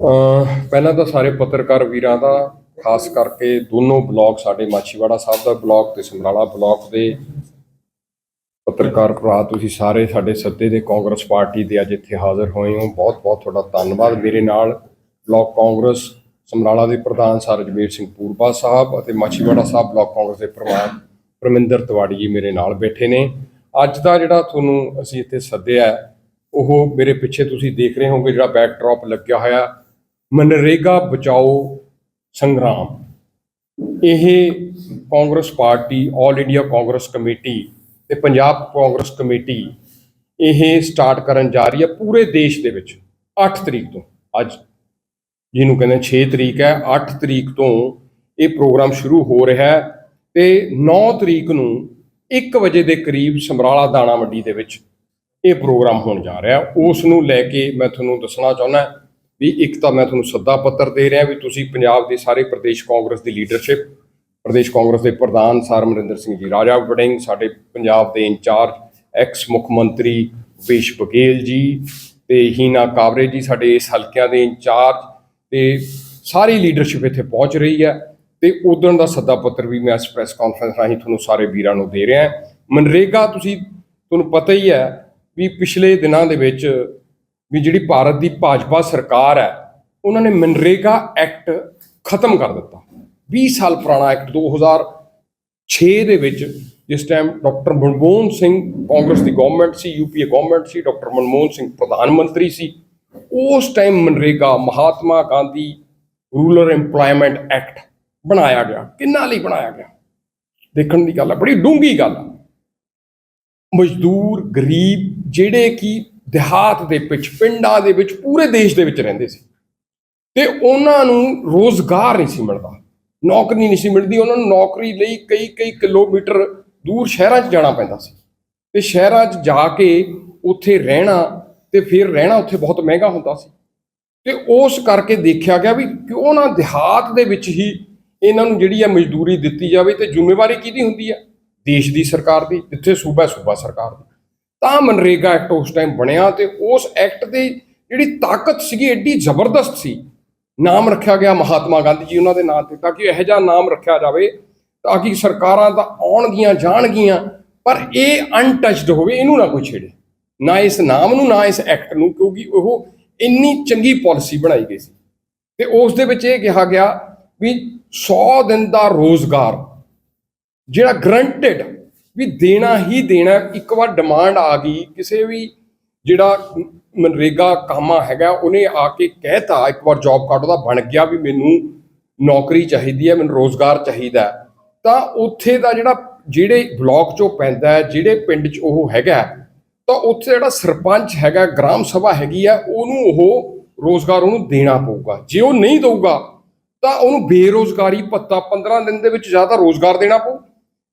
ਪਹਿਲਾਂ ਤਾਂ ਸਾਰੇ ਪੱਤਰਕਾਰ ਵੀਰਾਂ ਦਾ, ਖਾਸ ਕਰਕੇ ਦੋਨੋਂ ਬਲਾਕ ਸਾਡੇ ਮਾਛੀਵਾੜਾ ਸਾਹਿਬ ਦਾ ਬਲਾਕ ਤੇ ਸਮਰਾਲਾ ਬਲਾਕ ਦੇ ਪੱਤਰਕਾਰ ਭਰਾ, ਤੁਸੀਂ ਸਾਰੇ ਸਾਡੇ ਸੱਦੇ ਦੇ ਕਾਂਗਰਸ ਪਾਰਟੀ ਦੇ ਅੱਜ ਇੱਥੇ ਹਾਜ਼ਰ ਹੋਏ ਹੋ। ਬਹੁਤ ਬਹੁਤ ਤੁਹਾਡਾ ਧੰਨਵਾਦ। ਮੇਰੇ ਨਾਲ ਬਲਾਕ ਕਾਂਗਰਸ, ਸਮਰਾਲਾ ਦੇ ਪ੍ਰਧਾਨ ਸਰ ਰਜਵੀਰ ਸਿੰਘ ਪੂਰਬਾ ਸਾਹਿਬ ਅਤੇ ਮਾਛੀਵਾੜਾ ਸਾਹਿਬ ਬਲਾਕ ਕਾਂਗਰਸ ਦੇ ਪ੍ਰਧਾਨ ਪਰਮਿੰਦਰ ਤਿਵਾੜੀ ਜੀ ਮੇਰੇ ਨਾਲ ਬੈਠੇ ਨੇ। ਅੱਜ ਦਾ ਜਿਹੜਾ ਤੁਹਾਨੂੰ ਅਸੀਂ ਇੱਥੇ ਸੱਦਿਆ, ਉਹ ਮੇਰੇ ਪਿੱਛੇ ਤੁਸੀਂ ਦੇਖ ਰਹੇ ਹੋਵੋਗੇ ਜਿਹੜਾ ਬੈਕਡ੍ਰੌਪ ਲੱਗਿਆ ਹੋਇਆ। ਮਨਰੇਗਾ ਬਚਾਓ ਸੰਗਰਾਮ। ਇਹ Congress party all India Congress committee ਤੇ ਪੰਜਾਬ ਕਾਂਗਰਸ ਕਮੇਟੀ ਇਹ ਸਟਾਰਟ ਕਰਨ ਜਾ ਰਹੀ ਹੈ ਪੂਰੇ ਦੇਸ਼ ਦੇ ਵਿੱਚ 8 ਤਰੀਕ ਤੋਂ, ਅੱਜ। ਜਿਹਨੂੰ ਕਹਿੰਦੇ 6 ਤਰੀਕ ਹੈ 8 ਤਰੀਕ ਤੋਂ ਇਹ ਪ੍ਰੋਗਰਾਮ ਸ਼ੁਰੂ ਹੋ ਰਿਹਾ ਹੈ ਤੇ 9 ਤਰੀਕ ਨੂੰ 1 ਵਜੇ ਦੇ ਕਰੀਬ ਸਮਰਾਲਾ ਦਾਣਾ ਮੰਡੀ ਦੇ ਵਿੱਚ ਇਹ ਪ੍ਰੋਗਰਾਮ ਹੋਣ ਜਾ ਰਿਹਾ ਉਸ ਨੂੰ ਲੈ ਕੇ ਮੈਂ ਤੁਹਾਨੂੰ ਦੱਸਣਾ ਚਾਹੁੰਦਾ ਵੀ ਇੱਕ ਤਾਂ ਮੈਂ ਤੁਹਾਨੂੰ ਸੱਦਾ ਪੱਤਰ ਦੇ ਰਿਹਾ ਵੀ ਤੁਸੀਂ ਪੰਜਾਬ ਦੇ ਸਾਰੇ ਪ੍ਰਦੇਸ਼ ਕਾਂਗਰਸ ਦੀ ਲੀਡਰਸ਼ਿਪ ਪ੍ਰਦੇਸ਼ ਕਾਂਗਰਸ ਦੇ ਪ੍ਰਧਾਨ ਸਰ ਅਮਰਿੰਦਰ ਸਿੰਘ ਜੀ, ਰਾਜਾ ਵੜਿੰਗ, ਸਾਡੇ ਪੰਜਾਬ ਦੇ ਇੰਚਾਰਜ ਐਕਸ ਮੁੱਖ ਮੰਤਰੀ ਭੂਪੇਸ਼ ਬਘੇਲ ਜੀ ਤੇ ਹੀਨਾ ਕਾਬਰੇ ਜੀ, ਸਾਡੇ ਇਸ ਹਲਕਿਆਂ ਦੇ ਇੰਚਾਰਜ ਤੇ ਸਾਰੀ ਲੀਡਰਸ਼ਿਪ ਇੱਥੇ ਪਹੁੰਚ ਰਹੀ ਹੈ ਤੇ ਉਦੋਂ ਦਾ ਸੱਦਾ ਪੱਤਰ ਵੀ ਮੈਂ ਇਸ ਪ੍ਰੈਸ ਕਾਨਫਰੰਸ ਰਾਹੀਂ ਤੁਹਾਨੂੰ ਸਾਰੇ ਵੀਰਾਂ ਨੂੰ ਦੇ ਰਿਹਾ। ਮਨਰੇਗਾ, ਤੁਸੀਂ, ਤੁਹਾਨੂੰ ਪਤਾ ਹੀ ਹੈ ਵੀ ਪਿਛਲੇ ਦਿਨਾਂ ਦੇ ਵਿੱਚ ਵੀ ਜਿਹੜੀ ਭਾਰਤ ਦੀ ਭਾਜਪਾ ਸਰਕਾਰ ਹੈ, ਉਹਨਾਂ ਨੇ ਮਨਰੇਗਾ ਐਕਟ ਖਤਮ ਕਰ ਦਿੱਤਾ। 20 ਸਾਲ ਪੁਰਾਣਾ ਐਕਟ 2006 ਦੇ ਵਿੱਚ ਜਿਸ ਟਾਈਮ ਡਾਕਟਰ ਮਨਮੋਹਨ ਸਿੰਘ ਕਾਂਗਰਸ ਦੀ ਗਵਰਨਮੈਂਟ ਸੀ ਯੂਪੀਏ ਗਵਰਨਮੈਂਟ ਸੀ, ਡਾਕਟਰ ਮਨਮੋਹਨ ਸਿੰਘ ਪ੍ਰਧਾਨ ਮੰਤਰੀ ਸੀ, ਉਸ time MNREGA Mahatma Gandhi rural employment act ਬਣਾਇਆ ਗਿਆ। ਕਿੰਨਾ ਲਈ ਬਣਾਇਆ ਗਿਆ? ਦੇਖਣ ਦੀ ਗੱਲ ਹੈ, ਬੜੀ ਡੂੰਗੀ ਗੱਲ ਹੈ। ਮਜ਼ਦੂਰ, ਗਰੀਬ, ਜਿਹੜੇ ਕਿ ਦਿਹਾਤ ਦੇ ਵਿੱਚ, ਪਿੰਡਾਂ ਦੇ ਵਿੱਚ, ਪੂਰੇ ਦੇਸ਼ ਦੇ ਵਿੱਚ ਰਹਿੰਦੇ ਸੀ। ਤੇ ਉਹਨਾਂ ਨੂੰ ਰੋਜ਼ਗਾਰ ਨਹੀਂ ਸੀ ਮਿਲਦਾ। ਨੌਕਰੀ ਨਹੀਂ ਸੀ ਮਿਲਦੀ। ਉਹਨਾਂ ਨੂੰ ਨੌਕਰੀ ਲਈ ਕਈ ਕਈ ਕਿਲੋਮੀਟਰ ਦੂਰ ਸ਼ਹਿਰਾਂ 'ਚ ਜਾਣਾ ਪੈਂਦਾ ਸੀ। ਤੇ ਸ਼ਹਿਰਾਂ 'ਚ ਜਾ ਕੇ ਉੱਥੇ ਰਹਿਣਾ ਤੇ ਫਿਰ ਰਹਿਣਾ ਉੱਥੇ ਬਹੁਤ ਮਹਿੰਗਾ ਹੁੰਦਾ ਸੀ। ਤੇ ਉਸ ਕਰਕੇ ਦੇਖਿਆ ਗਿਆ ਵੀ ਕਿਉਂ ਨਾ ਦਿਹਾਤ ਦੇ ਵਿੱਚ ਹੀ ਇਹਨਾਂ ਨੂੰ ਜਿਹੜੀ ਹੈ ਮਜ਼ਦੂਰੀ ਦਿੱਤੀ ਜਾਵੇ ਤੇ ਜ਼ਿੰਮੇਵਾਰੀ ਕਿਹਦੀ ਹੁੰਦੀ ਹੈ ਦੇਸ਼ ਦੀ ਸਰਕਾਰ ਦੀ, ਜਿੱਥੇ ਸੂਬਾ ਸੂਬਾ ਸਰਕਾਰ ਦੀ। ਤਾਂ ਮਨਰੇਗਾ ਐਕਟ ਉਸ ਟਾਈਮ ਬਣਿਆ ਤੇ ਉਸ ਐਕਟ ਦੀ ਜਿਹੜੀ ਤਾਕਤ ਸੀਗੀ ਐਡੀ ਜ਼ਬਰਦਸਤ ਸੀ। ਨਾਮ ਰੱਖਿਆ ਗਿਆ ਮਹਾਤਮਾ ਗਾਂਧੀ ਜੀ ਉਹਨਾਂ ਦੇ ਨਾਂ ਤੇ ਤਾਂ ਕਿ ਇਹੋ ਜਿਹਾ ਨਾਮ ਰੱਖਿਆ ਜਾਵੇ ਤਾਂ ਕਿ ਸਰਕਾਰਾਂ ਤਾਂ ਆਉਣਗੀਆਂ, ਜਾਣਗੀਆਂ, ਪਰ ਇਹ ਅਨਟਚਡ ਹੋਵੇ, ਇਹਨੂੰ ਨਾ ਕੋਈ ਛੇੜੇ। ਨਾ ਇਸ ਨਾਮ ਨੂੰ, ਨਾ ਇਸ ਐਕਟ ਨੂੰ, ਕਿਉਂਕਿ ਉਹ ਇੰਨੀ ਚੰਗੀ ਪਾਲਿਸੀ ਬਣਾਈ ਗਈ ਸੀ। ਤੇ ਉਸ ਦੇ ਵਿੱਚ ਇਹ ਕਿਹਾ ਗਿਆ ਵੀ 100 ਦਿਨ ਦਾ ਰੋਜ਼ਗਾਰ, ਜਿਹੜਾ ਗਰੰਟਡ ਵੀ ਦੇਣਾ ਹੀ। ਦੇਣਾ ਇੱਕ ਵਾਰ ਡਿਮਾਂਡ ਆ ਗਈ ਕਿਸੇ ਵੀ ਜਿਹੜਾ ਮਨਰੇਗਾ ਕਾਮਾ ਹੈਗਾ ਉਹਨੇ ਆ ਕੇ ਕਹਿਤਾ ਇੱਕ ਵਾਰ ਜੌਬ ਕਾਰਡ ਉਹਦਾ ਬਣ ਗਿਆ ਵੀ ਮੈਨੂੰ ਨੌਕਰੀ ਚਾਹੀਦੀ ਹੈ ਮੈਨੂੰ ਰੋਜ਼ਗਾਰ ਚਾਹੀਦਾ ਤਾਂ ਉੱਥੇ ਦਾ ਜਿਹੜਾ ਜਿਹੜੇ ਬਲਾਕ ਚੋਂ ਪੈਂਦਾ ਹੈ ਜਿਹੜੇ ਪਿੰਡ 'ਚ ਉਹ ਹੈਗਾ ਤਾਂ ਉੱਥੇ ਜਿਹੜਾ ਸਰਪੰਚ ਹੈਗਾ ਗ੍ਰਾਮ ਸਭਾ ਹੈਗੀ ਆ ਉਹਨੂੰ ਉਹ ਰੋਜ਼ਗਾਰ ਉਹਨੂੰ ਦੇਣਾ ਪਊਗਾ। ਜੇ ਉਹ ਨਹੀਂ ਦਊਗਾ ਤਾਂ ਉਹਨੂੰ ਬੇਰੋਜ਼ਗਾਰੀ ਭੱਤਾ 15 ਦਿਨ ਦੇ ਵਿੱਚ ਜ਼ਿਆਦਾ ਰੋਜ਼ਗਾਰ ਦੇਣਾ ਪਊ।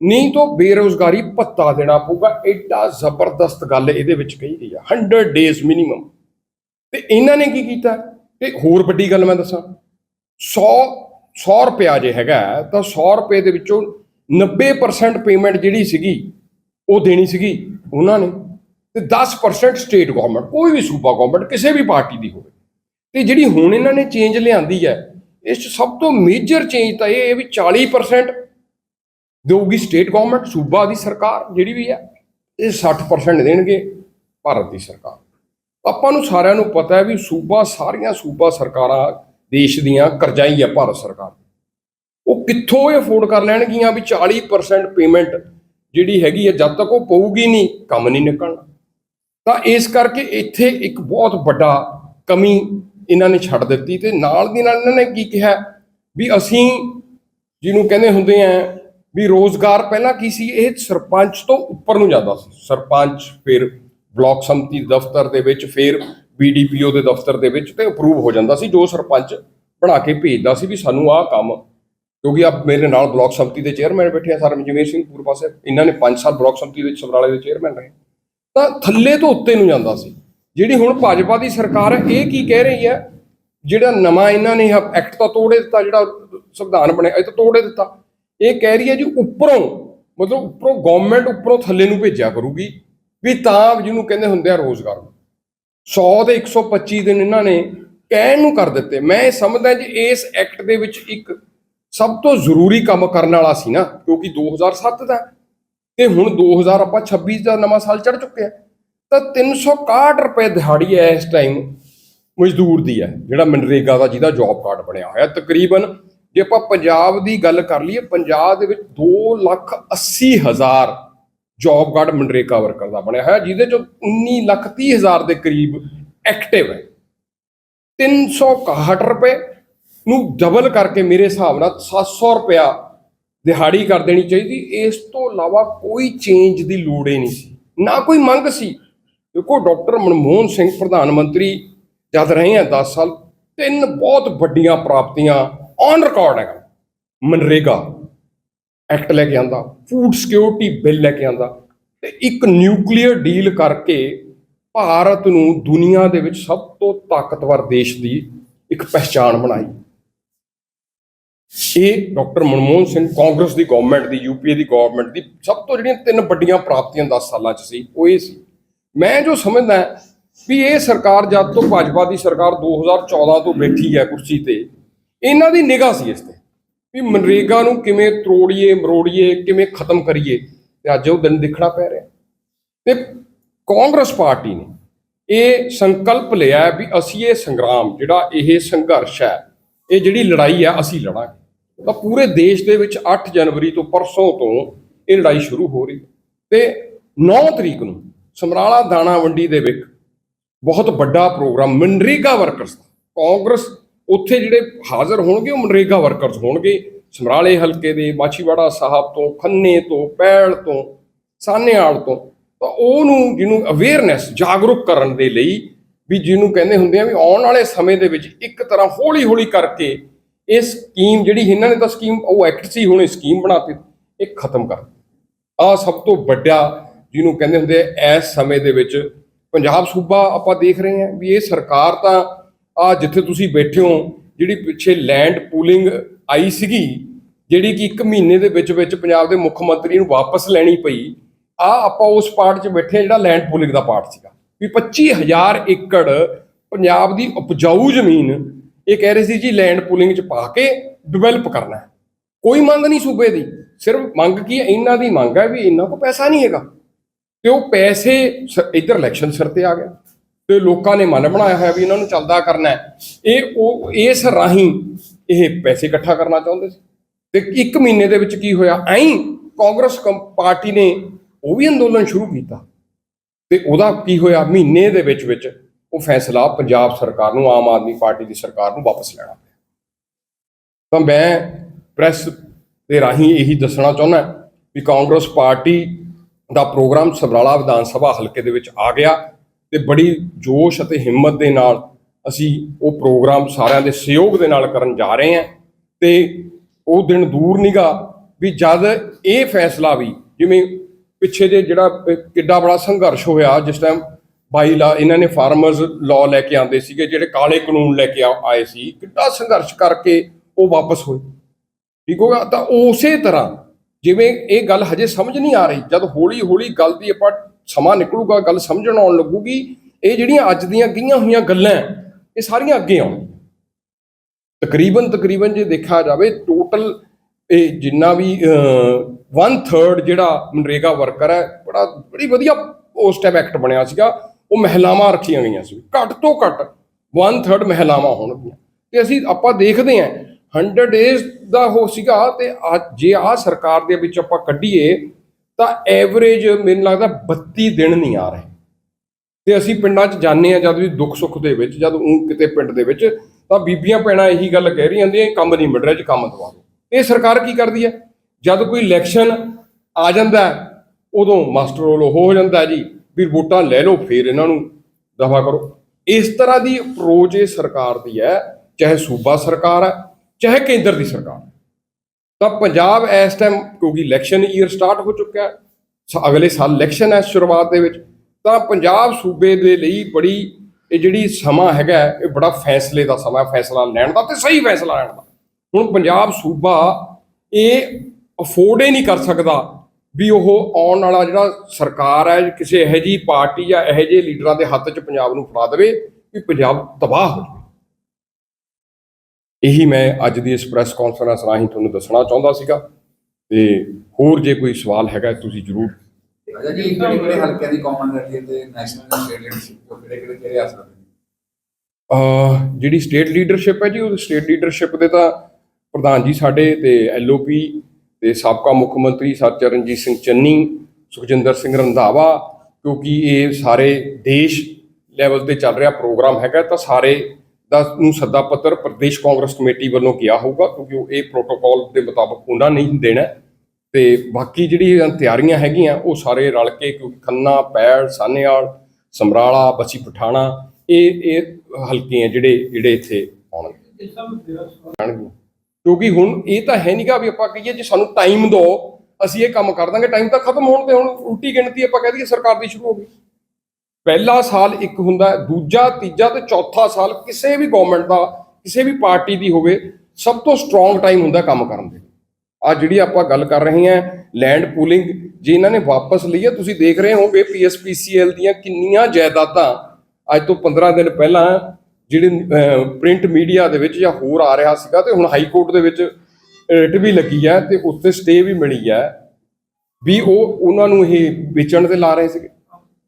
ਨਹੀਂ ਤਾਂ ਬੇਰੋਜ਼ਗਾਰੀ ਭੱਤਾ ਦੇਣਾ ਪਊਗਾ। ਐਡਾ ਜ਼ਬਰਦਸਤ ਗੱਲ ਇਹਦੇ ਵਿੱਚ ਕਹੀ ਗਈ ਆ। 100 ਡੇਜ਼ ਮਿਨੀਮਮ ਤੇ ਇਹਨਾਂ ਨੇ ਕੀ ਕੀਤਾ? ਤੇ ਹੋਰ ਵੱਡੀ ਗੱਲ ਮੈਂ ਦੱਸਾਂ। 100 100 ਰੁਪਿਆ ਜੇ ਹੈਗਾ, ਤਾਂ 100 ਰੁਪਏ ਦੇ ਵਿੱਚੋਂ 90% ਪੇਮੈਂਟ ਜਿਹੜੀ ਸੀਗੀ, ਉਹ ਦੇਣੀ ਸੀਗੀ ਉਹਨਾਂ ਨੇ। ਤੇ 10% ਸਟੇਟ ਗਵਰਨਮੈਂਟ ਕੋਈ ਵੀ ਸੂਬਾ ਗਵਰਨਮੈਂਟ ਕਿਸੇ ਵੀ ਪਾਰਟੀ ਦੀ ਹੋਵੇ। ਤੇ ਜਿਹੜੀ ਹੁਣ ਇਹਨਾਂ ਨੇ ਚੇਂਜ ਲਿਆਂਦੀ ਹੈ, ਇਸ 'ਚ ਸਭ ਤੋਂ ਮੇਜਰ ਚੇਂਜ ਤਾਂ ਇਹ ਹੈ ਵੀ 40% ਦੇਊਗੀ ਸਟੇਟ ਗਵਰਨਮੈਂਟ ਸੂਬਾ ਦੀ ਸਰਕਾਰ ਜਿਹੜੀ ਵੀ ਹੈ, ਇਹ 60% ਦੇਣਗੇ ਭਾਰਤ ਦੀ ਸਰਕਾਰ। ਆਪਾਂ ਨੂੰ ਸਾਰਿਆਂ ਨੂੰ ਪਤਾ ਹੈ ਵੀ ਸੂਬਾ, ਸਾਰੀਆਂ ਸੂਬਾ ਸਰਕਾਰਾਂ ਦੇਸ਼ ਦੀਆਂ ਕਰਜ਼ਾਈ ਹੈ ਭਾਰਤ ਸਰਕਾਰ ਉਹ ਕਿੱਥੋਂ ਇਹ ਅਫੋਰਡ ਕਰ ਲੈਣਗੀਆਂ ਵੀ 40% ਪੇਮੈਂਟ ਜਿਹੜੀ ਹੈਗੀ ਹੈ, ਜਦ ਤੱਕ ਉਹ ਪਊਗੀ ਨਹੀਂ, ਕੰਮ ਨਹੀਂ ਨਿਕਲਣਾ। ਤਾਂ ਇਸ ਕਰਕੇ ਇੱਥੇ ਇੱਕ ਬਹੁਤ ਵੱਡਾ ਕਮੀ ਇਹਨਾਂ ਨੇ ਛੱਡ ਦਿੱਤੀ ਤੇ ਨਾਲ ਦੀ ਨਾਲ ਇਹਨਾਂ ਨੇ ਕੀ ਕਿਹਾ ਵੀ ਅਸੀਂ ਜਿਹਨੂੰ ਕਹਿੰਦੇ ਹੁੰਦੇ ਆ ਵੀ ਰੋਜ਼ਗਾਰ ਪਹਿਲਾਂ ਕੀ ਸੀ? ਇਹ ਸਰਪੰਚ ਤੋਂ ਉੱਪਰ ਨੂੰ ਜਾਂਦਾ ਸੀ। ਸਰਪੰਚ, ਫਿਰ ਬਲਾਕ ਸੰਮਤੀ ਦਫ਼ਤਰ ਦੇ ਵਿੱਚ, ਫਿਰ ਬੀਡੀਪੀਓ ਦੇ ਦਫ਼ਤਰ ਦੇ ਵਿੱਚ ਤੇ ਅਪਰੂਵ ਹੋ ਜਾਂਦਾ ਸੀ। ਜੋ ਸਰਪੰਚ ਬਣਾ ਕੇ ਭੇਜਦਾ ਸੀ ਵੀ ਸਾਨੂੰ ਆਹ ਕੰਮ, ਕਿਉਂਕਿ ਆਪ ਮੇਰੇ ਨਾਲ ਬਲਾਕ ਸੰਮਤੀ ਦੇ ਚੇਅਰਮੈਨ ਬੈਠੇ ਆ, ਸਰ ਸਿੰਘ ਪੂਰ ਪਾਸੇ, ਇਹਨਾਂ ਨੇ 5 ਸਾਲ ਬਲਾਕ ਸੰਮਤੀ ਵਿੱਚ ਸਮਰਾਲੇ ਦੇ ਚੇਅਰਮੈਨ ਰਹੇ। ਤਾਂ ਥੱਲੇ ਤੋਂ ਉੱਤੇ ਨੂੰ ਜਾਂਦਾ ਸੀ। ਜਿਹੜੀ ਹੁਣ ਭਾਜਪਾ ਦੀ ਸਰਕਾਰ ਹੈ, ਇਹ ਕੀ ਕਹਿ ਰਹੀ ਹੈ? ਜਿਹੜਾ ਨਵਾਂ ਇਹਨਾਂ ਨੇ ਐਕਟ ਤਾਂ ਤੋੜੇ ਦਿੱਤਾ, ਜਿਹੜਾ ਸੰਵਿਧਾਨ ਬਣਿਆ, ਇਹ ਤਾਂ ਤੋੜੇ ਦਿੱਤਾ। ਇਹ ਕਹਿ ਰਹੀ ਹੈ ਜੀ ਉੱਪਰੋਂ, ਮਤਲਬ ਉੱਪਰੋਂ ਗਵਰਨਮੈਂਟ ਉੱਪਰੋਂ ਥੱਲੇ ਨੂੰ ਭੇਜਿਆ ਕਰੂਗੀ ਵੀ ਤਾਂ ਜਿਹਨੂੰ ਕਹਿੰਦੇ ਹੁੰਦੇ ਆ ਰੋਜ਼ਗਾਰ। 100 ਦੇ 125 ਦਿਨ ਇਹਨਾਂ ਨੇ ਕਹਿਣ ਨੂੰ ਕਰ ਦਿੱਤੇ। ਮੈਂ ਇਹ ਸਮਝਦਾ ਜੀ ਇਸ ਐਕਟ ਦੇ ਵਿੱਚ ਇੱਕ ਸਭ ਤੋਂ ਜ਼ਰੂਰੀ ਕੰਮ ਕਰਨ ਵਾਲਾ ਸੀ ਨਾ, ਕਿਉਂਕਿ 2007 ਦਾ ਤੇ ਹੁਣ 2000 ਆਪਾਂ 26 ਦਾ ਨਵਾਂ ਸਾਲ ਚੜ ਚੁੱਕਿਆ ਤਾਂ 361 ਰੁਪਏ ਦਿਹਾੜੀ ਹੈ ਇਸ ਟਾਈਮ ਮਜ਼ਦੂਰ ਦੀ ਹੈ, ਜਿਹੜਾ ਮਨਰੇਗਾ ਦਾ ਜਿਹਦਾ ਜੌਬ ਕਾਰਡ ਬਣਿਆ ਹੋਇਆ। ਤਕਰੀਬਨ ਜੇ ਆਪਾਂ ਪੰਜਾਬ ਦੀ ਗੱਲ ਕਰ ਲਈਏ, ਪੰਜਾਬ ਦੇ ਵਿੱਚ 2 ਲੱਖ 80 ਹਜ਼ਾਰ ਜੌਬ ਕਾਰਡ ਮਨਰੇਗਾ ਵਰਕਰ ਦਾ ਬਣਿਆ ਹੋਇਆ, ਜਿਹਦੇ ਚੋਂ 19 ਲੱਖ 30 ਹਜ਼ਾਰ ਦੇ ਕਰੀਬ ਐਕਟਿਵ ਹੈ। 361 ਰੁਪਏ ਨੂੰ ਡਬਲ ਕਰਕੇ ਮੇਰੇ ਹਿਸਾਬ ਨਾਲ 700 ਰੁਪਇਆ ਦਿਹਾੜੀ ਕਰ ਦੇਣੀ ਚਾਹੀਦੀ। ਇਸ ਤੋਂ ਇਲਾਵਾ ਕੋਈ ਚੇਂਜ ਦੀ ਲੋੜ ਹੀ ਨਹੀਂ ਸੀ। ਨਾ ਕੋਈ ਮੰਗ ਸੀ। ਦੇਖੋ ਡਾਕਟਰ ਮਨਮੋਹਨ ਸਿੰਘ, ਪ੍ਰਧਾਨ ਮੰਤਰੀ ਜਦ ਰਹੇ ਆ 10 ਸਾਲ, ਤਿੰਨ ਬਹੁਤ ਵੱਡੀਆਂ ਪ੍ਰਾਪਤੀਆਂ ਔਨ ਰਿਕਾਰਡ ਹੈਗਾ। ਮਨਰੇਗਾ ਐਕਟ ਲੈ ਕੇ ਆਂਦਾ, ਫੂਡ ਸਿਕਿਉਰਿਟੀ ਬਿੱਲ ਲੈ ਕੇ ਆਂਦਾ ਤੇ ਇੱਕ ਨਿਊਕਲੀਅਰ ਡੀਲ ਕਰਕੇ ਭਾਰਤ ਨੂੰ ਦੁਨੀਆ ਦੇ ਵਿੱਚ ਸਭ ਤੋਂ ਤਾਕਤਵਰ ਦੇਸ਼ ਦੀ ਇੱਕ ਪਹਿਚਾਣ ਬਣਾਈ। ਇਹ ਡਾਕਟਰ ਮਨਮੋਹਨ ਸਿੰਘ ਕਾਂਗਰਸ ਦੀ ਗਵਰਨਮੈਂਟ ਦੀ ਯੂਪੀਏ ਦੀ ਗਵਰਨਮੈਂਟ ਦੀ ਸਭ ਤੋਂ ਜਿਹੜੀਆਂ ਤਿੰਨ ਵੱਡੀਆਂ ਪ੍ਰਾਪਤੀਆਂ 10 ਸਾਲਾਂ 'ਚ ਸੀ, ਉਹ ਇਹ ਸੀ। ਮੈਂ ਜੋ ਸਮਝਦਾ ਵੀ ਇਹ ਸਰਕਾਰ ਜਦ ਤੋਂ ਭਾਜਪਾ ਦੀ ਸਰਕਾਰ 2014 ਤੋਂ ਬੈਠੀ ਹੈ ਕੁਰਸੀ ਤੇ ਇਹਨਾਂ ਦੀ ਨਿਗਾਹ ਸੀ ਇਸ ਤੇ ਵੀ ਮਨਰੇਗਾ ਨੂੰ ਕਿਵੇਂ ਤਰੋੜੀਏ ਮਰੋੜੀਏ, ਕਿਵੇਂ ਖਤਮ ਕਰੀਏ ਤੇ ਅੱਜ ਉਹ ਦਿਨ ਦਿਖਣਾ ਪੈ ਰਿਹਾ। ਤੇ ਕਾਂਗਰਸ ਪਾਰਟੀ ਨੇ ਇਹ ਸੰਕਲਪ ਲਿਆ ਵੀ ਅਸੀਂ ਇਹ ਸੰਗਰਾਮ, ਜਿਹੜਾ ਇਹ ਸੰਘਰਸ਼ ਹੈ, ਇਹ ਜਿਹੜੀ ਲੜਾਈ ਹੈ ਅਸੀਂ ਲੜਾਂਗੇ। ਤਾਂ ਪੂਰੇ ਦੇਸ਼ ਦੇ ਵਿੱਚ 8 ਜਨਵਰੀ ਤੋਂ ਪਰਸੋਂ ਤੋਂ ਇਹ ਲੜਾਈ ਸ਼ੁਰੂ ਹੋ ਰਹੀ ਹੈ। ਤੇ 9 ਤਰੀਕ ਨੂੰ ਸਮਰਾਲਾ ਦਾਣਾ ਮੰਡੀ ਦੇ ਵਿੱਚ ਬਹੁਤ ਵੱਡਾ ਪ੍ਰੋਗਰਾਮ, ਮਨਰੇਗਾ ਵਰਕਰਸ ਕਾਂਗਰਸ ਉੱਥੇ ਜਿਹੜੇ ਹਾਜ਼ਰ ਹੋਣਗੇ, ਉਹ ਮਨਰੇਗਾ ਵਰਕਰਸ ਹੋਣਗੇ। ਸਮਰਾਲੇ ਹਲਕੇ ਦੇ ਮਾਛੀਵਾੜਾ ਸਾਹਿਬ ਤੋਂ, ਖੰਨੇ ਤੋਂ, ਪੈਲ ਤੋਂ ਸਾਨੇਵਾਲ ਤੋਂ, ਤਾਂ ਉਹਨੂੰ ਜਿਹਨੂੰ ਅਵੇਅਰਨੈਸ ਜਾਗਰੂਕ ਕਰਨ ਦੇ ਲਈ ਵੀ ਜਿਹਨੂੰ ਕਹਿੰਦੇ ਹੁੰਦੇ ਆ ਵੀ ਆਉਣ ਵਾਲੇ ਸਮੇਂ ਦੇ ਵਿੱਚ ਇੱਕ ਤਰ੍ਹਾਂ ਹੌਲੀ ਹੌਲੀ ਕਰਕੇ ਇਹ ਸਕੀਮ ਜਿਹੜੀ ਇਹਨਾਂ ਨੇ ਤਾਂ ਸਕੀਮ ਉਹ ਐਕਟ ਸੀ, ਹੁਣ ਇਹ ਸਕੀਮ ਬਣਾਤੀ, ਇਹ ਖਤਮ ਕਰ ਆ ਸਭ ਤੋਂ ਵੱਡਾ ਜਿਹਨੂੰ ਕਹਿੰਦੇ ਹੁੰਦੇ ਆ, ਇਸ ਸਮੇਂ ਦੇ ਵਿੱਚ ਪੰਜਾਬ ਸੂਬਾ ਆਪਾਂ ਦੇਖ ਰਹੇ ਹਾਂ ਵੀ ਇਹ ਸਰਕਾਰ ਤਾਂ ਆ ਜਿੱਥੇ ਤੁਸੀਂ ਬੈਠੇ ਹੋ, ਜਿਹੜੀ ਪਿੱਛੇ ਲੈਂਡ ਪੂਲਿੰਗ ਆਈ ਸੀਗੀ, ਜਿਹੜੀ ਕਿ 1 ਮਹੀਨੇ ਦੇ ਵਿੱਚ ਵਿੱਚ ਪੰਜਾਬ ਦੇ ਮੁੱਖ ਮੰਤਰੀ ਨੂੰ ਵਾਪਸ ਲੈਣੀ ਪਈ, ਆ ਆਪਾਂ ਉਸ ਪਾਰਟ 'ਚ ਬੈਠੇ ਜਿਹੜਾ ਲੈਂਡ ਪੂਲਿੰਗ ਦਾ ਪਾਰਟ ਸੀਗਾ। ਵੀ 25000 ਏਕੜ ਪੰਜਾਬ ਦੀ ਉਪਜਾਊ ਜ਼ਮੀਨ, ਇਹ ਕਹਿ ਰਹੇ ਸੀ ਜੀ ਲੈਂਡ ਪੂਲਿੰਗ 'ਚ ਪਾ ਕੇ ਡਿਵੈਲਪ ਕਰਨਾ ਹੈ। ਕੋਈ ਮੰਗ ਨਹੀਂ ਸੂਬੇ ਦੀ। ਸਿਰਫ ਮੰਗ ਕੀ ਹੈ? ਇਹਨਾਂ ਦੀ ਮੰਗ ਹੈ ਵੀ ਇਹਨਾਂ ਕੋਲ ਪੈਸਾ ਨਹੀਂ ਹੈਗਾ। ਤੇ ਉਹ ਪੈਸੇ ਸ- ਇੱਧਰ ਇਲੈਕਸ਼ਨ ਸਿਰ ਤੇ ਆ ਗਿਆ ਤੇ ਲੋਕਾਂ ਨੇ ਮਨ ਬਣਾਇਆ ਹੋਇਆ ਵੀ ਇਹਨਾਂ ਨੂੰ ਚੱਲਦਾ ਕਰਨਾ ਹੈ। ਇਹ ਉਹ, ਇਸ ਰਾਹੀਂ ਇਹ ਪੈਸੇ ਇਕੱਠਾ ਕਰਨਾ ਚਾਹੁੰਦੇ ਸੀ। ਤੇ ਇੱਕ ਮਹੀਨੇ ਦੇ ਵਿੱਚ ਕੀ ਹੋਇਆ? ਐਂ ਕਾਂਗਰਸ ਕੰਪ- ਪਾਰਟੀ ਨੇ ਉਹ ਵੀ ਅੰਦੋਲਨ ਸ਼ੁਰੂ ਕੀਤਾ। ਤੇ ਉਹਦਾ ਕੀ ਹੋਇਆ? ਮਹੀਨੇ ਦੇ ਵਿੱਚ ਵਿੱਚ ਉਹ ਫੈਸਲਾ ਪੰਜਾਬ ਸਰਕਾਰ ਨੂੰ, ਆਮ ਆਦਮੀ ਪਾਰਟੀ ਦੀ ਸਰਕਾਰ ਨੂੰ ਵਾਪਸ ਲੈਣਾ ਪਿਆ। ਤਾਂ ਮੈਂ ਪ੍ਰੈਸ ਦੇ ਰਾਹੀਂ ਇਹੀ ਦੱਸਣਾ ਚਾਹੁੰਦਾ ਵੀ ਕਾਂਗਰਸ ਪਾਰਟੀ ਦਾ ਪ੍ਰੋਗਰਾਮ ਸਬਰਾਲਾ ਵਿਧਾਨ ਸਭਾ ਹਲਕੇ ਦੇ ਵਿੱਚ ਆ ਗਿਆ। ਤੇ ਬੜੀ ਜੋਸ਼ ਅਤੇ ਹਿੰਮਤ ਦੇ ਨਾਲ ਅਸੀਂ ਉਹ ਪ੍ਰੋਗਰਾਮ ਸਾਰਿਆਂ ਦੇ ਸਹਿਯੋਗ ਦੇ ਨਾਲ ਕਰਨ ਜਾ ਰਹੇ ਹਾਂ ਤੇ ਉਹ ਦਿਨ ਦੂਰ ਨਿਗਾ ਵੀ ਜਦ ਇਹ ਫੈਸਲਾ ਵੀ ਜਿਵੇਂ ਪਿੱਛੇ ਜੇ ਜਿਹੜਾ ਕਿੱਡਾ ਬੜਾ ਸੰਘਰਸ਼ ਹੋਇਆ ਜਿਸ ਟਾਈਮ ਬਾਈ ਲਾ ਇਹਨਾਂ ਨੇ ਫਾਰਮਰਸ ਲਾਅ ਲੈ ਕੇ ਆਂਦੇ ਸੀਗੇ, ਜਿਹੜੇ ਕਾਲੇ ਕਾਨੂੰਨ ਲੈ ਕੇ ਆ- ਆਏ ਸੀ, ਕਿੱਡਾ ਸੰਘਰਸ਼ ਕਰਕੇ ਉਹ ਵਾਪਸ ਹੋਏ। ਠੀਕ ਹੋ ਤਾਂ ਉਸੇ ਤਰ੍ਹਾਂ ਜਿਵੇਂ ਇਹ ਗੱਲ ਹਜੇ ਸਮਝ ਨਹੀਂ ਆ ਰਹੀ, ਜਦ ਹੌਲੀ ਹੌਲੀ ਗੱਲ ਦੀ ਆਪਾਂ ਸਮਾਂ ਨਿਕਲੂਗਾ, ਗੱਲ ਸਮਝਣ ਆਉਣ ਲੱਗੂਗੀ। ਇਹ ਜਿਹੜੀਆਂ ਅੱਜ ਦੀਆਂ ਗਈਆਂ ਹੋਈਆਂ ਗੱਲਾਂ, ਇਹ ਸਾਰੀਆਂ ਅੱਗੇ ਆਉਣਗੀਆਂ ਤਕਰੀਬਨ ਤਕਰੀਬਨ ਜੇ ਦੇਖਿਆ ਜਾਵੇ ਟੋਟਲ ਇਹ ਜਿੰਨਾ ਵੀ 1/3 ਜਿਹੜਾ ਮਨਰੇਗਾ ਵਰਕਰ ਹੈ, ਬੜਾ, ਬੜੀ ਵਧੀਆ ਉਸ ਟਾਈਮ ਐਕਟ ਬਣਿਆ ਸੀਗਾ। ਉਹ ਮਹਿਲਾਵਾਂ ਰੱਖੀਆਂ ਗਈਆਂ ਸੀ। ਘੱਟ ਤੋਂ ਘੱਟ 1/3 ਮਹਿਲਾਵਾਂ ਹੋਣਗੀਆਂ। ਤੇ ਅਸੀਂ ਆਪਾਂ ਦੇਖਦੇ ਹਾਂ 100 ਡੇਜ਼ ਦਾ ਹੋ ਸੀਗਾ ਤੇ ਅੱਜ ਜੇ ਆ ਸਰਕਾਰ ਦੇ ਵਿੱਚ ਆਪਾਂ ਕੱਢੀਏ ਤਾਂ ਐਵਰੇਜ ਮੈਨੂੰ ਲੱਗਦਾ 32 ਦਿਨ ਨਹੀਂ ਆ ਰਹੇ। ਤੇ ਅਸੀਂ ਪਿੰਡਾਂ 'ਚ ਜਾਂਦੇ ਆ ਜਦ ਵੀ ਦੁੱਖ ਸੁੱਖ ਦੇ ਵਿੱਚ, ਜਦ ਉਹ ਕਿਤੇ ਪਿੰਡ ਦੇ ਵਿੱਚ, ਤਾਂ ਬੀਬੀਆਂ ਭੈਣਾਂ ਇਹੀ ਗੱਲ ਕਹਿ ਰਹੀਆਂ ਹੁੰਦੀਆਂ ਕੰਮ ਨਹੀਂ ਮਿਲ ਰਿਹਾ ਜੀ ਕੰਮ ਦਵਾ ਦਿਓ। ਇਹ ਸਰਕਾਰ ਕੀ ਕਰਦੀ ਹੈ? ਜਦ ਕੋਈ ਇਲੈਕਸ਼ਨ ਆ ਜਾਂਦਾ ਉਦੋਂ ਮਾਸਟਰ ਰੋਲ ਹੋ ਜਾਂਦਾ ਜੀ, ਵੀ ਵੋਟਾਂ ਲੈ ਲਓ, ਫੇਰ ਇਹਨਾਂ ਨੂੰ ਦਫਾ ਕਰੋ। ਇਸ ਤਰ੍ਹਾਂ ਦੀ ਅਪਰੋਚ ਇਹ ਸਰਕਾਰ ਦੀ ਹੈ, ਚਾਹੇ ਸੂਬਾ ਸਰਕਾਰ ਹੈ, ਚਾਹੇ ਕੇਂਦਰ ਦੀ ਸਰਕਾਰ। ਤਾਂ ਪੰਜਾਬ ਇਸ ਟਾਈਮ ਕਿਉਂਕਿ ਇਲੈਕਸ਼ਨ ਈਅਰ ਸਟਾਰਟ ਹੋ ਚੁੱਕਿਆ ਹੈ, ਸ- ਅਗਲੇ ਸਾਲ ਇਲੈਕਸ਼ਨ ਹੈ ਸ਼ੁਰੂਆਤ ਦੇ ਵਿੱਚ, ਤਾਂ ਪੰਜਾਬ ਸੂਬੇ ਦੇ ਲਈ ਬੜੀ, ਇਹ ਜਿਹੜੀ ਸਮਾਂ ਹੈਗਾ, ਇਹ ਬੜਾ ਫੈਸਲੇ ਦਾ ਸਮਾਂ, ਫੈਸਲਾ ਲੈਣ ਦਾ ਤੇ ਸਹੀ ਫੈਸਲਾ ਲੈਣ ਦਾ। ਹੁਣ ਪੰਜਾਬ ਸੂਬਾ ਇਹ ਅਫੋਰਡ ਹੀ ਨਹੀਂ ਕਰ ਸਕਦਾ ਵੀ ਉਹ ਆਉਣ ਵਾਲਾ ਜਿਹੜਾ ਸਰਕਾਰ ਹੈ, ਕਿਸੇ ਇਹੋ ਜਿਹੀ ਪਾਰਟੀ ਜਾਂ ਇਹੋ ਜਿਹੇ ਲੀਡਰਾਂ ਦੇ ਹੱਥ 'ਚ ਪੰਜਾਬ ਨੂੰ ਫੜਾ ਦੇਵੇ, ਵੀ ਪੰਜਾਬ ਤਬਾਹ ਹੋ ਜਾਵੇ। ਇਹੀ ਮੈਂ ਅੱਜ ਦੀ ਇਸ ਪ੍ਰੈਸ ਕਾਨਫਰੰਸ ਰਾਹੀਂ ਤੁਹਾਨੂੰ ਦੱਸਣਾ ਚਾਹੁੰਦਾ ਸੀਗਾ ਤੇ ਹੋਰ ਜੇ ਕੋਈ ਸਵਾਲ ਹੈਗਾ ਤੁਸੀਂ ਜ਼ਰੂਰ ਰਾਜਾ ਜੀ ਕਿਹੜੇ ਕਿਹੜੇ ਹਲਕਿਆਂ ਦੀ ਕਾਮਨ ਰਹਿੰਦੀ ਹੈ ਤੇ ਨੈਸ਼ਨਲ ਤੇ ਸਟੇਟ ਲੀਡਰਸ਼ਿਪ ਤੋਂ ਕਿਹੜੇ ਕਿਹੜੇ ਕਿਹੜੇ ਆ ਸਕਦੇ ਨੇ? ਅਹ ਜਿਹੜੀ ਸਟੇਟ ਲੀਡਰਸ਼ਿਪ ਹੈ ਜੀ ਉਹ ਸਟੇਟ ਲੀਡਰਸ਼ਿਪ ਦੇ ਤਾਂ ਪ੍ਰਧਾਨ ਜੀ ਸਾਡੇ ਤੇ ਐਲਓਪੀ ਤੇ ਸਾਬਕਾ ਮੁੱਖ ਮੰਤਰੀ ਸਰ ਚਰਨਜੀਤ ਸਿੰਘ ਚੰਨੀ ਸੁਖਜਿੰਦਰ ਸਿੰਘ ਰੰਧਾਵਾ ਕਿਉਂਕਿ ਇਹ ਸਾਰੇ ਦੇਸ਼ ਲੈਵਲ ਤੇ ਚੱਲ ਰਿਹਾ ਪ੍ਰੋਗਰਾਮ ਹੈਗਾ ਤਾਂ ਸਾਰੇ ਦਾ ਨੂੰ ਸੱਦਾ ਪੱਤਰ ਪ੍ਰਦੇਸ਼ ਕਾਂਗਰਸ ਕਮੇਟੀ ਵੱਲੋਂ ਗਿਆ ਹੋਊਗਾ, ਕਿਉਂਕਿ ਉਹ ਇਹ ਪ੍ਰੋਟੋਕਾਲ ਦੇ ਮੁਤਾਬਕ ਉਹਨਾਂ ਨੇ ਦੇਣਾ ਹੈ। ਤੇ ਬਾਕੀ ਜਿਹੜੀ ਤਿਆਰੀਆਂ ਹੈਗੀਆਂ, ਉਹ ਸਾਰੇ ਰਲ ਕੇ ਕਿਉਂਕਿ ਖੰਨਾ, ਪੈੜ ਸਾਨੇਵਾਲ ਸਮਰਾਲਾ, ਬਸੀ ਪਠਾਣਾ, ਇਹ ਇਹ ਹਲਕੇ ਆ ਜਿਹੜੇ ਜਿਹੜੇ ਇੱਥੇ ਆਉਣਗੇ। ਕਿਉਂਕਿ ਹੁਣ ਇਹ ਤਾਂ ਹੈ ਨਹੀਂਗਾ ਵੀ ਆਪਾਂ ਕਹੀਏ ਜੇ ਸਾਨੂੰ ਟਾਈਮ ਦਿਓ, ਅਸੀਂ ਇਹ ਕੰਮ ਕਰ ਦਾਂਗੇ ਟਾਈਮ ਤਾਂ ਖਤਮ ਹੋਣ ਤੇ ਹੁਣ ਉਲਟੀ ਗਿਣਤੀ ਆਪਾਂ ਕਹਿ ਦਈਏ ਸਰਕਾਰ ਦੀ ਸ਼ੁਰੂ ਹੋ ਗਈ। ਪਹਿਲਾ ਸਾਲ ਇੱਕ ਹੁੰਦਾ ਦੂਜਾ, ਤੀਜਾ ਤੇ ਚੌਥਾ ਸਾਲ ਕਿਸੇ ਵੀ ਗਵਰਨਮੈਂਟ ਦਾ, ਕਿਸੇ ਵੀ ਪਾਰਟੀ ਦੀ ਹੋਵੇ, ਸਭ ਤੋਂ ਸਟਰੋਂਗ ਟਾਈਮ ਹੁੰਦਾ ਕੰਮ ਕਰਨ ਦੇ। ਆ ਜਿਹੜੀ ਆਪਾਂ ਗੱਲ ਕਰ ਰਹੇ ਹਾਂ ਲੈਂਡ ਪੂਲਿੰਗ ਜੇ ਇਹਨਾਂ ਨੇ ਵਾਪਸ ਲਈ ਹੈ, ਤੁਸੀਂ ਦੇਖ ਰਹੇ ਹੋਗੇ ਪੀਐਸਪੀਸੀਐਲ ਦੀਆਂ ਕਿੰਨੀਆਂ ਜਾਇਦਾਦਾਂ ਅੱਜ ਤੋਂ 15 ਦਿਨ ਪਹਿਲਾਂ ਜਿਹੜੇ ਪ੍ਰਿੰਟ ਮੀਡੀਆ ਦੇ ਵਿੱਚ ਜਾਂ ਹੋਰ ਆ ਰਿਹਾ ਸੀਗਾ ਤੇ ਹੁਣ ਹਾਈ ਕੋਰਟ ਦੇ ਵਿੱਚ ਰਿਟ ਵੀ ਲੱਗੀ ਹੈ ਤੇ ਉੱਤੇ ਸਟੇ ਵੀ ਮਿਲੀ ਹੈ। ਵੀ ਉਹ ਉਹਨਾਂ ਨੂੰ ਇਹ ਵੇਚਣ ਤੇ ਲਾ ਰਹੇ ਸੀਗੇ।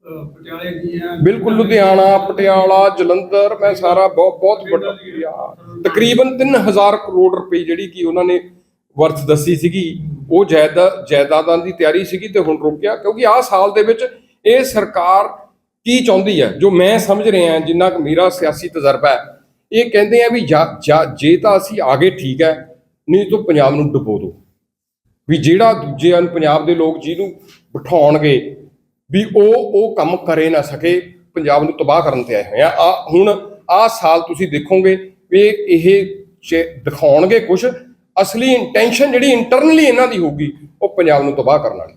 ਪਟਿਆਲੇ ਦੀ ਹੈ। ਬਿਲਕੁਲ ਲੁਧਿਆਣਾ, ਪਟਿਆਲਾ, ਜਲੰਧਰ, ਮੈਂ ਸਾਰਾ ਬਹੁਤ ਬਹੁਤ ਵੱਡਾ ਤਕਰੀਬਨ 3000 ਕਰੋੜ ਰੁਪਏ ਜਿਹੜੀ ਕਿ ਉਹਨਾਂ ਨੇ ਵਰਥ ਦੱਸੀ ਸੀਗੀ, ਉਹ ਜਾਇਦਾਦ ਜਾਇਦਾਦਾਂ ਦੀ ਤਿਆਰੀ ਸੀਗੀ ਤੇ ਹੁਣ ਰੁਕਿਆ, ਕਿਉਂਕਿ ਆਹ ਸਾਲ ਦੇ ਵਿੱਚ ਇਹ ਸਰਕਾਰ ਕੀ ਚਾਹੁੰਦੀ ਹੈ? ਜੋ ਮੈਂ ਸਮਝ ਰਿਹਾ ਜਿੰਨਾ ਕੁ ਮੇਰਾ ਸਿਆਸੀ ਤਜਰਬਾ ਹੈ, ਇਹ ਕਹਿੰਦੇ ਆ ਵੀ ਜਾਂ- ਜਾਂ- ਜੇ ਤਾਂ ਅਸੀਂ ਆਗੇ ਠੀਕ ਹੈ, ਨਹੀਂ ਤਾਂ ਪੰਜਾਬ ਨੂੰ ਡੁਬੋ ਦਿਓ। ਵੀ ਜਿਹੜਾ ਦੂਜੇ ਨੂੰ ਪੰਜਾਬ ਦੇ ਲੋਕ ਜਿਹਨੂੰ ਬਿਠਾਉਣਗੇ ਵੀ ਉਹ ਉਹ ਕੰਮ ਕਰੇ ਨਾ ਸਕੇ, ਪੰਜਾਬ ਨੂੰ ਤਬਾਹ ਕਰਨ ਤੇ ਆਏ ਹੋਏ ਆ। ਆ ਹੁਣ, ਆ ਸਾਲ ਤੁਸੀਂ ਦੇਖੋਗੇ, ਵੀ ਇਹ ਚ- ਦਿਖਾਉਣਗੇ ਕੁਝ ਅਸਲੀ ਇੰਟੈਂਸ਼ਨ ਜਿਹੜੀ ਇੰਟਰਨਲੀ ਇਹਨਾਂ ਦੀ ਹੋਊਗੀ, ਉਹ ਪੰਜਾਬ ਨੂੰ ਤਬਾਹ ਕਰਨ ਵਾਲੀ।